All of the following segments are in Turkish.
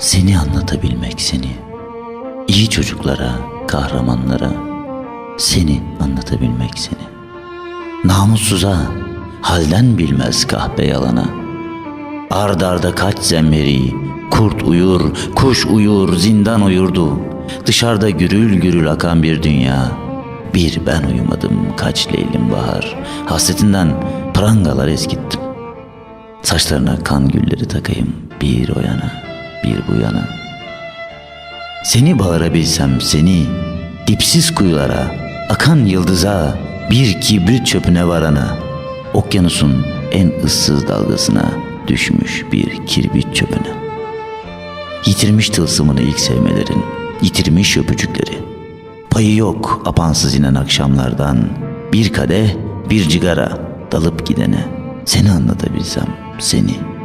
Seni anlatabilmek seni. İyi çocuklara, kahramanlara seni anlatabilmek seni. Namussuza, halden bilmez kahpe yalana. Ard arda kaç zemmeri, kurt uyur, kuş uyur, zindan uyurdu. Dışarıda gürül gürül akan bir dünya. Bir ben uyumadım kaç leylim bahar. Hasretinden prangalar eskittim. Saçlarına kan gülleri takayım bir o yana, bir bu yana. Seni bağırabilsem seni, dipsiz kuyulara, akan yıldıza, bir kibrit çöpüne varana, okyanusun en ıssız dalgasına düşmüş bir kirbit çöpüne. Yitirmiş tılsımını ilk sevmelerin, yitirmiş öpücükleri. Payı yok apansız inen akşamlardan, bir kadeh, bir cigara dalıp gidene, seni anlatabilsem seni.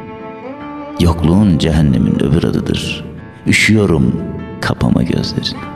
Yokluğun cehennemin öbür adıdır. Üşüyorum kapama gözlerini.